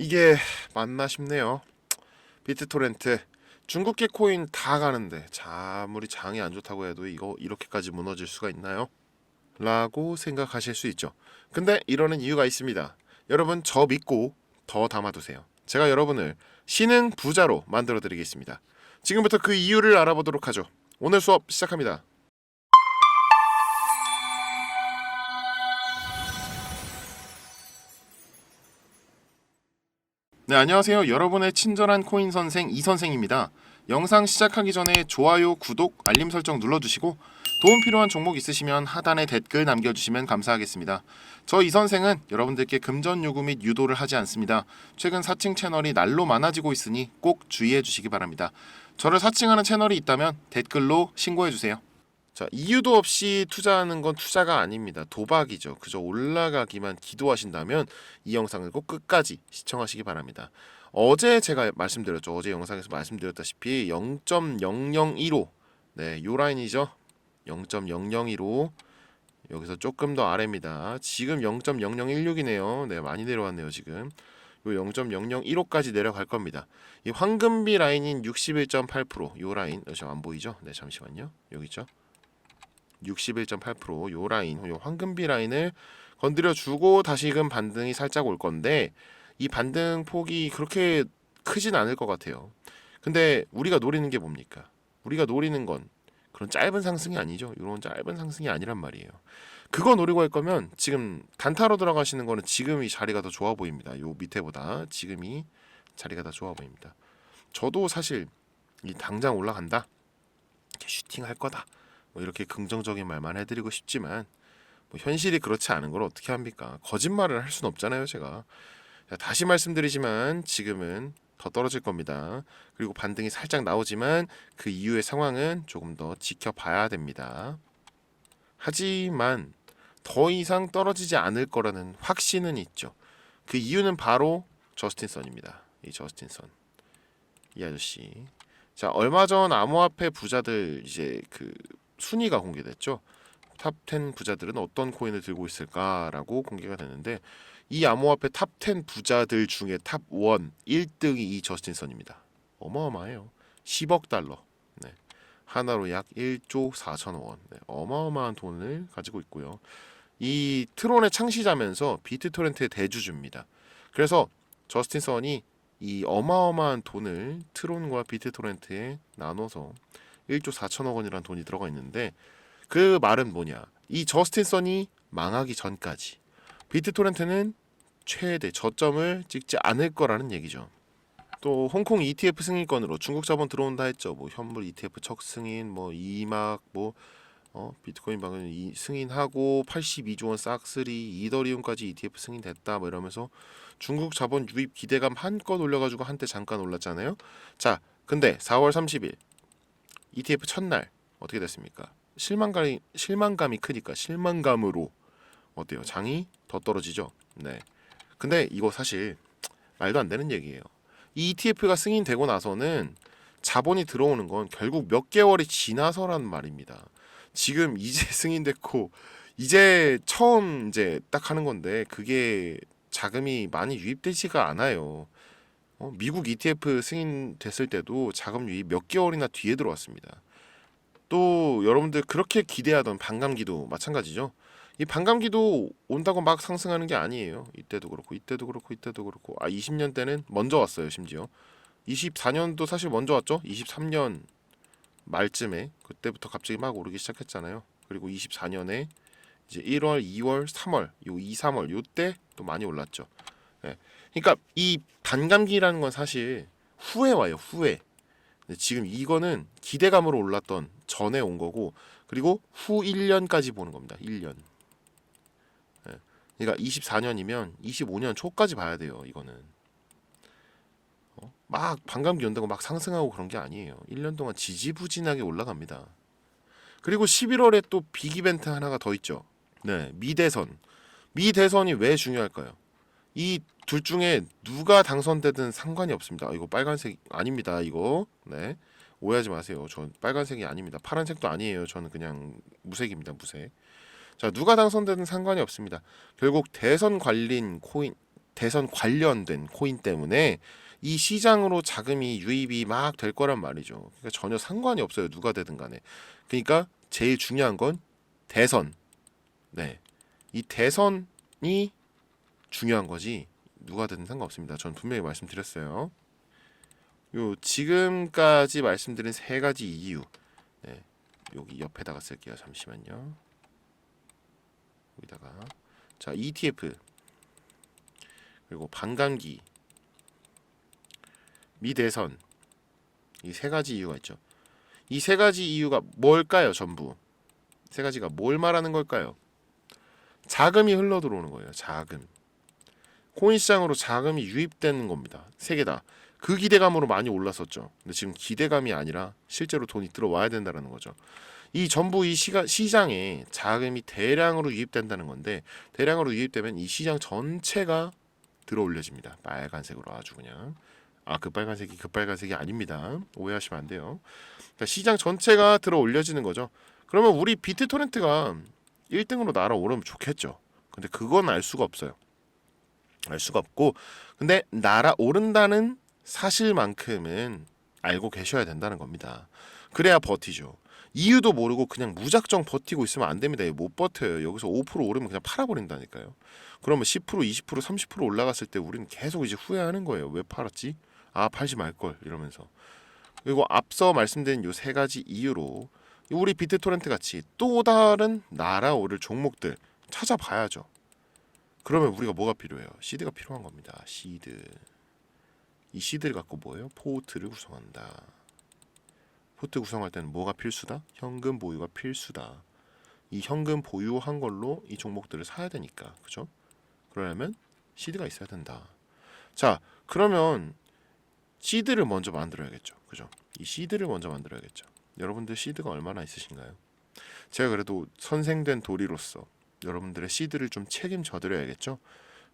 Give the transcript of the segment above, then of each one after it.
이게 맞나 싶네요. 비트토렌트 중국계 코인 다 가는데 자, 아무리 장이 안 좋다고 해도 이거 이렇게까지 무너질 수가 있나요? 라고 생각하실 수 있죠. 근데 이러는 이유가 있습니다. 여러분 저 믿고 더 담아두세요. 제가 여러분을 신흥 부자로 만들어 드리겠습니다. 지금부터 그 이유를 알아보도록 하죠. 오늘 수업 시작합니다. 네, 안녕하세요. 여러분의 친절한 코인 선생 이 선생입니다. 영상 시작하기 전에 좋아요, 구독, 알림 설정 눌러주시고 도움 필요한 종목 있으시면 하단에 댓글 남겨주시면 감사하겠습니다. 저 이 선생은 여러분들께 금전 요구 및 유도를 하지 않습니다. 최근 사칭 채널이 날로 많아지고 있으니 꼭 주의해 주시기 바랍니다. 저를 사칭하는 채널이 있다면 댓글로 신고해 주세요. 자, 이유도 없이 투자하는 건 투자가 아닙니다. 도박이죠. 그저 올라가기만 기도하신다면 이 영상을 꼭 끝까지 시청하시기 바랍니다. 어제 제가 말씀드렸죠. 어제 영상에서 말씀드렸다시피 0.0015 네, 요 라인이죠. 0.0015 여기서 조금 더 아래입니다. 지금 0.0016이네요. 네, 많이 내려왔네요, 지금. 요 0.0015까지 내려갈 겁니다. 이 황금비 라인인 61.8%요 라인, 어, 지금 안 보이죠? 네, 잠시만요. 여기 있죠? 61.8%요 라인, 요 황금비 라인을 건드려 주고 다시금 반등이 살짝 올 건데 이 반등 폭이 그렇게 크진 않을 것 같아요. 근데 우리가 노리는 게 뭡니까? 우리가 노리는 건 그런 짧은 상승이 아니죠. 이런 짧은 상승이 아니란 말이에요. 그거 노리고 할 거면 지금 단타로 들어가시는 거는 지금 이 자리가 더 좋아 보입니다. 요 밑에보다 지금이 자리가 더 좋아 보입니다. 저도 사실 이 당장 올라간다. 이렇게 슈팅 할 거다. 뭐 이렇게 긍정적인 말만 해드리고 싶지만 뭐 현실이 그렇지 않은 걸 어떻게 합니까? 거짓말을 할 수는 없잖아요, 제가. 자, 다시 말씀드리지만 지금은 더 떨어질 겁니다. 그리고 반등이 살짝 나오지만 그 이후의 상황은 조금 더 지켜봐야 됩니다. 하지만 더 이상 떨어지지 않을 거라는 확신은 있죠. 그 이유는 바로 저스틴 선입니다. 이 저스틴 선. 이 아저씨. 자, 얼마 전 암호화폐 부자들 이제 그 순위가 공개됐죠. 탑 10 부자들은 어떤 코인을 들고 있을까라고 공개가 됐는데 이 암호화폐 탑 10 부자들 중에 탑 1, 1등이 이 저스틴 선입니다. 어마어마해요. 10억 달러. 네. 하나로 약 1조 4천억 원. 네. 어마어마한 돈을 가지고 있고요. 이 트론의 창시자면서 비트토렌트의 대주주입니다. 그래서 저스틴 선이 이 어마어마한 돈을 트론과 비트토렌트에 나눠서 1조 4천억 원이라는 돈이 들어가 있는데 그 말은 뭐냐? 이 저스틴 선이 망하기 전까지 비트토렌트는 최대 저점을 찍지 않을 거라는 얘기죠. 또 홍콩 ETF 승인권으로 중국 자본 들어온다 했죠. 뭐 현물 ETF 척 승인, 뭐 이막, 뭐 어, 비트코인 방금 이 승인하고 82조 원 싹쓸이 이더리움까지 ETF 승인됐다 뭐 이러면서 중국 자본 유입 기대감 한껏 올려가지고 한때 잠깐 올랐잖아요. 자, 근데 4월 30일 ETF 첫날 어떻게 됐습니까? 실망감이 실망감이 크니까 실망감으로 어때요? 장이 더 떨어지죠. 네. 근데 이거 사실 말도 안 되는 얘기예요. 이 ETF가 승인되고 나서는 자본이 들어오는 건 결국 몇 개월이 지나서란 말입니다. 지금 이제 승인됐고 이제 처음 이제 딱 하는 건데 그게 자금이 많이 유입되지가 않아요. 어, 미국 ETF 승인됐을 때도 자금 유입 몇 개월이나 뒤에 들어왔습니다. 또 여러분들 그렇게 기대하던 반감기도 마찬가지죠. 이 반감기도 온다고 막 상승하는 게 아니에요. 이때도 그렇고 이때도 그렇고 이때도 그렇고 아 20년 때는 먼저 왔어요 심지어 24년도 사실 먼저 왔죠. 23년 말쯤에 그때부터 갑자기 막 오르기 시작했잖아요. 그리고 24년에 이제 1월, 2월, 3월 요 2, 3월 요때 또 많이 올랐죠. 예. 그러니까 이 반감기라는 건 사실 후에 와요. 후에. 지금 이거는 기대감으로 올랐던 전에 온 거고 그리고 후 1년까지 보는 겁니다. 1년. 예. 그러니까 24년이면 25년 초까지 봐야 돼요. 이거는. 어? 막 반감기 온다고 막 상승하고 그런 게 아니에요. 1년 동안 지지부진하게 올라갑니다. 그리고 11월에 또 빅 이벤트 하나가 더 있죠. 네, 미 대선. 미 대선이 왜 중요할까요? 이 둘 중에 누가 당선되든 상관이 없습니다. 아, 이거 빨간색 아닙니다. 이거 네 오해하지 마세요. 전 빨간색이 아닙니다. 파란색도 아니에요. 저는 그냥 무색입니다. 무색. 자 누가 당선되든 상관이 없습니다. 결국 대선 관린 코인 대선 관련된 코인 때문에 이 시장으로 자금이 유입이 막 될 거란 말이죠. 그러니까 전혀 상관이 없어요. 누가 되든 간에. 그러니까 제일 중요한 건 대선. 네. 이 대선이 중요한 거지. 누가 되든 상관없습니다. 전 분명히 말씀드렸어요. 요 지금까지 말씀드린 세 가지 이유. 네. 여기 옆에다가 쓸게요. 잠시만요. 여기다가 자 ETF 그리고 반감기 미대선 이 세 가지 이유가 있죠. 이 세 가지 이유가 뭘까요? 전부 세 가지가 뭘 말하는 걸까요? 자금이 흘러 들어오는 거예요. 자금 코인 시장으로 자금이 유입되는 겁니다. 세 개 다. 그 기대감으로 많이 올랐었죠. 근데 지금 기대감이 아니라 실제로 돈이 들어와야 된다는 거죠. 이 전부 이 시가, 시장에 자금이 대량으로 유입된다는 건데 대량으로 유입되면 이 시장 전체가 들어 올려집니다. 빨간색으로 아주 그냥 아 그 빨간색이 그 빨간색이 아닙니다. 오해하시면 안 돼요. 그러니까 시장 전체가 들어 올려지는 거죠. 그러면 우리 비트토렌트가 1등으로 날아오르면 좋겠죠. 근데 그건 알 수가 없어요. 알 수가 없고 근데 날아오른다는 사실만큼은 알고 계셔야 된다는 겁니다. 그래야 버티죠. 이유도 모르고 그냥 무작정 버티고 있으면 안 됩니다. 못 버텨요. 여기서 5% 오르면 그냥 팔아버린다니까요. 그러면 10%, 20%, 30% 올라갔을 때 우리는 계속 이제 후회하는 거예요. 왜 팔았지? 아 팔지 말걸 이러면서. 그리고 앞서 말씀드린 요 세 가지 이유로 우리 비트토렌트 같이 또 다른 날아오를 종목들 찾아봐야죠. 그러면 우리가 뭐가 필요해요? 시드가 필요한 겁니다. 시드. 이 시드를 갖고 뭐예요? 포트를 구성한다. 포트 구성할 때는 뭐가 필수다? 현금 보유가 필수다. 이 현금 보유한 걸로 이 종목들을 사야 되니까, 그죠? 그러려면 시드가 있어야 된다. 자, 그러면 시드를 먼저 만들어야겠죠, 그죠? 이 시드를 먼저 만들어야겠죠. 여러분들 시드가 얼마나 있으신가요? 제가 그래도 선생된 도리로서 여러분들의 시드를 좀 책임져 드려야겠죠.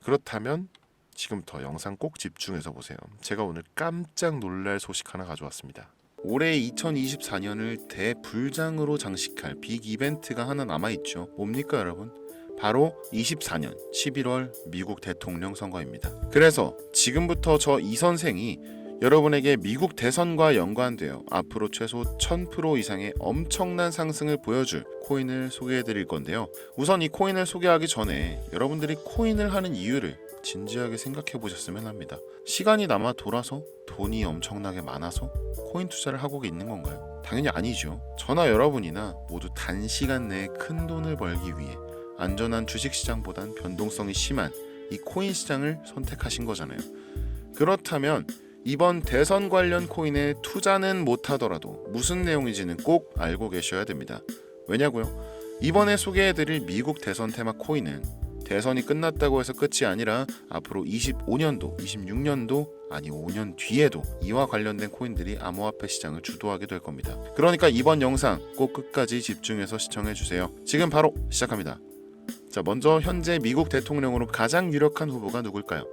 그렇다면 지금부터 영상 꼭 집중해서 보세요. 제가 오늘 깜짝 놀랄 소식 하나 가져왔습니다. 올해 2024년을 대불장으로 장식할 빅 이벤트가 하나 남아 있죠. 뭡니까, 여러분? 바로 24년 11월 미국 대통령 선거입니다. 그래서 지금부터 저 이 선생이 여러분에게 미국 대선과 연관되어 앞으로 최소 1000% 이상의 엄청난 상승을 보여줄 코인을 소개해 드릴 건데요. 우선 이 코인을 소개하기 전에 여러분들이 코인을 하는 이유를 진지하게 생각해 보셨으면 합니다. 시간이 남아 돌아서 돈이 엄청나게 많아서 코인 투자를 하고 있는 건가요? 당연히 아니죠. 저나 여러분이나 모두 단시간 내에 큰 돈을 벌기 위해 안전한 주식 시장보단 변동성이 심한 이 코인 시장을 선택하신 거잖아요. 그렇다면 이번 대선 관련 코인에 투자는 못하더라도 무슨 내용인지는 꼭 알고 계셔야 됩니다. 왜냐고요? 이번에 소개해드릴 미국 대선 테마 코인은 대선이 끝났다고 해서 끝이 아니라 앞으로 25년도, 26년도 아니 5년 뒤에도 이와 관련된 코인들이 암호화폐 시장을 주도하게 될 겁니다. 그러니까 이번 영상 꼭 끝까지 집중해서 시청해 주세요. 지금 바로 시작합니다. 자, 먼저 현재 미국 대통령으로 가장 유력한 후보가 누굴까요?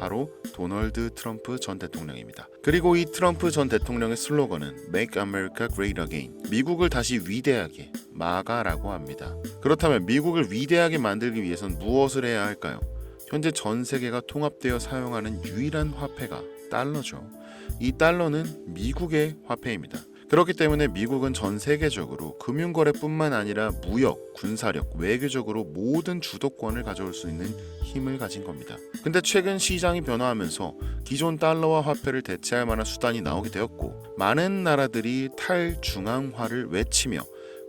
바로 도널드 트럼프 전 대통령입니다. 그리고 이 트럼프 전 대통령의 슬로건은 Make America Great Again. 미국을 다시 위대하게 마가라고 합니다. 그렇다면 미국을 위대하게 만들기 위해선 무엇을 해야 할까요? 현재 전 세계가 통합되어 사용하는 유일한 화폐가 달러죠. 이 달러는 미국의 화폐입니다. 그렇기 때문에 미국은 전 세계적으로 금융거래뿐만 아니라 무역, 군사력, 외교적으로 모든 주도권을 가져올 수 있는 힘을 가진 겁니다. 근데 최근 시장이 변화하면서 기존 달러와 화폐를 대체할 만한 수단이 나오게 되었고 많은 나라들이 탈중앙화를 외치며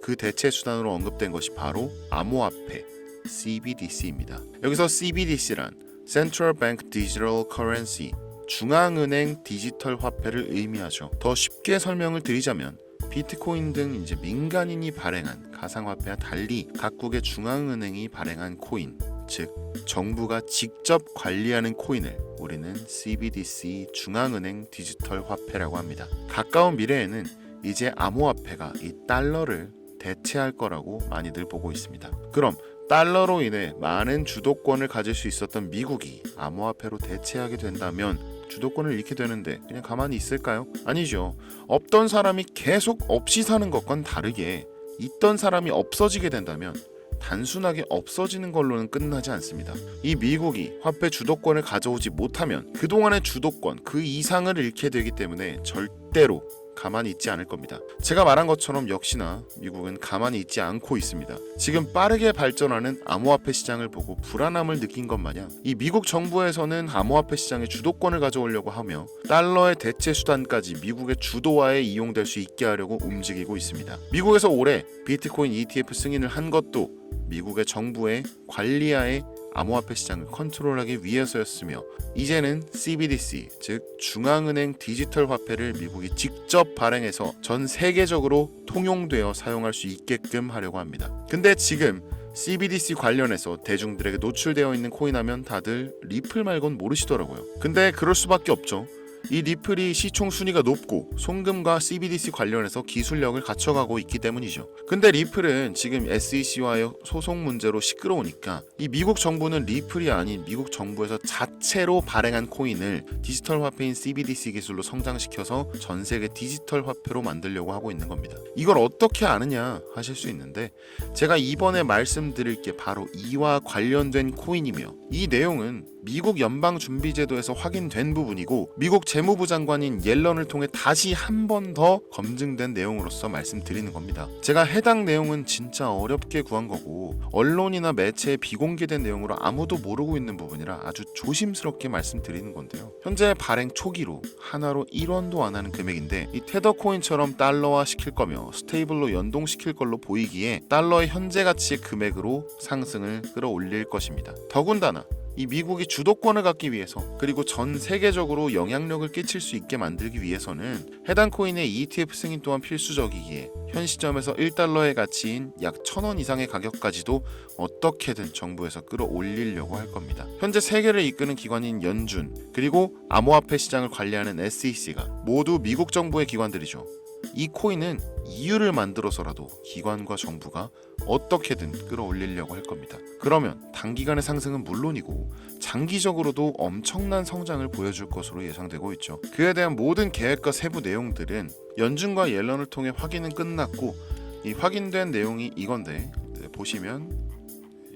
그 대체 수단으로 언급된 것이 바로 암호화폐 CBDC입니다. 여기서 CBDC란 Central Bank Digital Currency 중앙은행 디지털 화폐를 의미하죠. 더 쉽게 설명을 드리자면 비트코인 등 이제 민간인이 발행한 가상화폐와 달리 각국의 중앙은행이 발행한 코인, 즉 정부가 직접 관리하는 코인을 우리는 CBDC 중앙은행 디지털 화폐라고 합니다. 가까운 미래에는 이제 암호화폐가 이 달러를 대체할 거라고 많이들 보고 있습니다. 그럼 달러로 인해 많은 주도권을 가질 수 있었던 미국이 암호화폐로 대체하게 된다면 주도권을 잃게 되는데 그냥 가만히 있을까요? 아니죠. 없던 사람이 계속 없이 사는 것과는 다르게 있던 사람이 없어지게 된다면 단순하게 없어지는 걸로는 끝나지 않습니다. 이 미국이 화폐 주도권을 가져오지 못하면 그동안의 주도권 그 이상을 잃게 되기 때문에 절대로 가만히 있지 않을 겁니다. 제가 말한 것처럼 역시나 미국은 가만히 있지 않고 있습니다. 지금 빠르게 발전하는 암호화폐 시장을 보고 불안함을 느낀 것 마냥 이 미국 정부에서는 암호화폐 시장의 주도권을 가져오려고 하며 달러의 대체 수단까지 미국의 주도화에 이용될 수 있게 하려고 움직이고 있습니다. 미국에서 올해 비트코인 ETF 승인을 한 것도 미국의 정부의 관리하에 암호화폐 시장을 컨트롤하기 위해서였으며 이제는 CBDC 즉 중앙은행 디지털 화폐를 미국이 직접 발행해서 전 세계적으로 통용되어 사용할 수 있게끔 하려고 합니다. 근데 지금 CBDC 관련해서 대중들에게 노출되어 있는 코인 하면 다들 리플 말곤 모르시더라고요. 근데 그럴 수밖에 없죠. 이 리플이 시총 순위가 높고 송금과 CBDC 관련해서 기술력을 갖춰가고 있기 때문이죠. 근데 리플은 지금 SEC와의 소송 문제로 시끄러우니까 이 미국 정부는 리플이 아닌 미국 정부에서 자체로 발행한 코인을 디지털 화폐인 CBDC 기술로 성장시켜서 전 세계 디지털 화폐로 만들려고 하고 있는 겁니다. 이걸 어떻게 아느냐 하실 수 있는데 제가 이번에 말씀드릴 게 바로 이와 관련된 코인이며 이 내용은 미국 연방준비제도에서 확인된 부분이고 미국 재무부 장관인 옐런을 통해 다시 한 번 더 검증된 내용으로서 말씀드리는 겁니다. 제가 해당 내용은 진짜 어렵게 구한 거고 언론이나 매체에 비공개된 내용으로 아무도 모르고 있는 부분이라 아주 조심스럽게 말씀드리는 건데요. 현재 발행 초기로 하나로 1원도 안 하는 금액인데 이 테더 코인처럼 달러화 시킬 거며 스테이블로 연동시킬 걸로 보이기에 달러의 현재 가치의 금액으로 상승을 끌어올릴 것입니다. 더군다나 이 미국이 주도권을 갖기 위해서 그리고 전 세계적으로 영향력을 끼칠 수 있게 만들기 위해서는 해당 코인의 ETF 승인 또한 필수적이기에 현 시점에서 1달러의 가치인 약 1000원 이상의 가격까지도 어떻게든 정부에서 끌어올리려고 할 겁니다. 현재 세계를 이끄는 기관인 연준 그리고 암호화폐 시장을 관리하는 SEC가 모두 미국 정부의 기관들이죠. 이 코인은 이유를 만들어서라도 기관과 정부가 어떻게든 끌어올리려고 할 겁니다. 그러면 단기간의 상승은 물론이고 장기적으로도 엄청난 성장을 보여줄 것으로 예상되고 있죠. 그에 대한 모든 계획과 세부 내용들은 연준과 옐런을 통해 확인은 끝났고 이 확인된 내용이 이건데 네, 보시면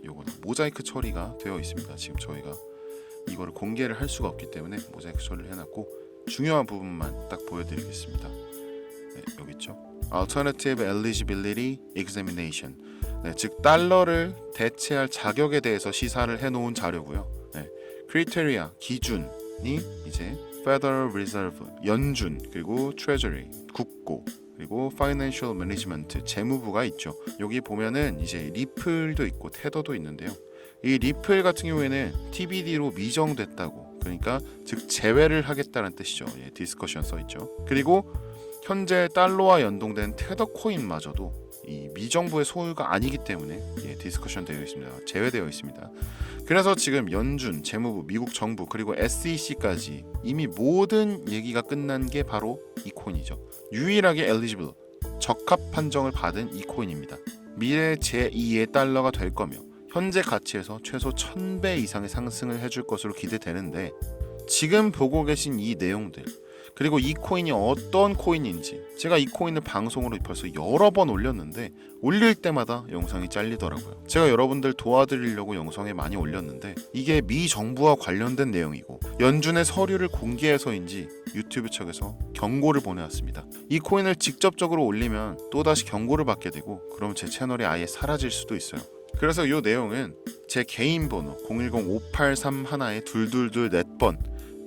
요거는 모자이크 처리가 되어 있습니다. 지금 저희가 이거를 공개를 할 수가 없기 때문에 모자이크 처리를 해놨고 중요한 부분만 딱 보여드리겠습니다. 네, 여기 있죠. Alternative Eligibility Examination. 네, 즉 달러를 대체할 자격에 대해서 시사를 해놓은 자료고요. 네, Criteria 기준이 이제 Federal Reserve 연준 그리고 Treasury 국고 그리고 Financial Management 재무부가 있죠. 여기 보면은 이제 리플도 있고 테더도 있는데요. 이 리플 같은 경우에는 TBD로 미정됐다고 그러니까 즉 제외를 하겠다는 뜻이죠. 예, 디스커션 써 있죠. 그리고 현재 달러와 연동된 테더 코인마저도 이 미정부의 소유가 아니기 때문에 예, 디스커션 되어 있습니다. 제외되어 있습니다. 그래서 지금 연준, 재무부, 미국 정부 그리고 SEC까지 이미 모든 얘기가 끝난 게 바로 이 코인이죠. 유일하게 엘리지블 적합 판정을 받은 이 코인입니다. 미래 제2의 달러가 될 거며 현재 가치에서 최소 1000배 이상의 상승을 해줄 것으로 기대되는데 지금 보고 계신 이 내용들 그리고 이 코인이 어떤 코인인지 제가 이 코인을 방송으로 벌써 여러 번 올렸는데 올릴 때마다 영상이 잘리더라고요. 제가 여러분들 도와드리려고 영상에 많이 올렸는데 이게 미 정부와 관련된 내용이고 연준의 서류를 공개해서인지 유튜브 측에서 경고를 보내왔습니다. 이 코인을 직접적으로 올리면 또다시 경고를 받게 되고 그럼 제 채널이 아예 사라질 수도 있어요. 그래서 이 내용은 제 개인 번호 010-583 하나에 둘둘둘 넷번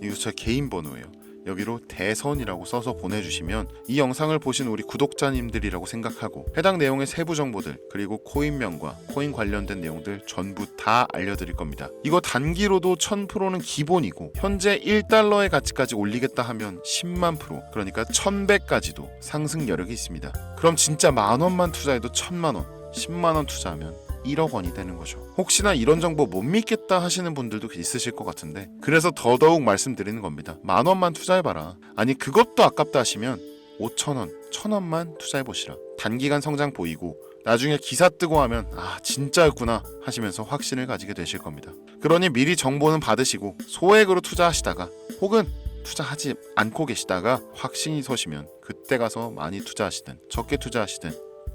이거 제 개인 번호예요. 여기로 대선이라고 써서 보내주시면 이 영상을 보신 우리 구독자님들이라고 생각하고 해당 내용의 세부 정보들 그리고 코인명과 코인 관련된 내용들 전부 다 알려드릴 겁니다. 이거 단기로도 1000%는 기본이고 현재 1달러의 가치까지 올리겠다 하면 10만 프로 그러니까 1000배까지도 상승 여력이 있습니다. 그럼 진짜 만 원만 투자해도 1000만 원, 10만 원 투자하면 1억 원이 되는 거죠. 혹시나 이런 정보 못 믿겠다 하시는 분들도 있으실 것 같은데 그래서 더더욱 말씀드리는 겁니다. 만 원만 투자해봐라. 아니 그것도 아깝다 하시면 5천 원, 천 원만 투자해보시라. 단기간 성장 보이고 나중에 기사 뜨고 하면 아 진짜였구나 하시면서 확신을 가지게 되실 겁니다. 그러니 미리 정보는 받으시고 소액으로 투자하시다가 혹은 투자하지 않고 계시다가 확신이 서시면 그때 가서 많이 투자하시든 적게 투자하시든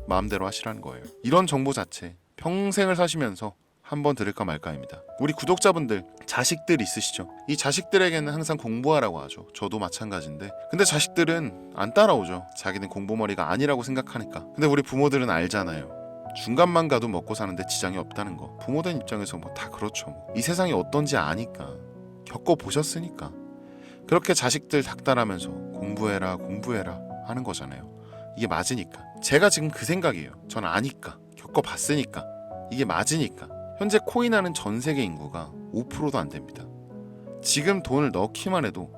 마음대로 하시라는 거예요. 이런 정보 자체 평생을 사시면서 한번 들을까 말까입니다. 우리 구독자분들 자식들 있으시죠? 이 자식들에게는 항상 공부하라고 하죠. 저도 마찬가지인데. 근데 자식들은 안 따라오죠. 자기는 공부머리가 아니라고 생각하니까. 근데 우리 부모들은 알잖아요. 중간만 가도 먹고 사는데 지장이 없다는 거. 부모된 입장에서 뭐 다 그렇죠. 뭐. 이 세상이 어떤지 아니까. 겪어 보셨으니까. 그렇게 자식들 닥달하면서 공부해라 공부해라 하는 거잖아요. 이게 맞으니까. 제가 지금 그 생각이에요. 전 아니까. 겪어봤으니까. 이게 맞으니까. 현재 코인하는 전 세계 인구가 5%도 안 됩니다. 지금 돈을 넣기만 해도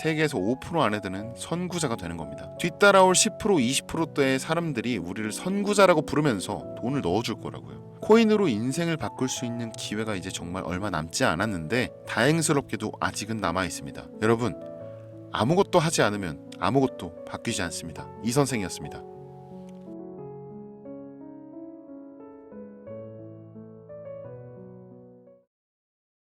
세계에서 5% 안에 드는 선구자가 되는 겁니다. 뒤따라올 10% 20%대의 사람들이 우리를 선구자라고 부르면서 돈을 넣어줄 거라고요. 코인으로 인생을 바꿀 수 있는 기회가 이제 정말 얼마 남지 않았는데 다행스럽게도 아직은 남아 있습니다. 여러분 아무것도 하지 않으면 아무것도 바뀌지 않습니다. 이 선생이었습니다.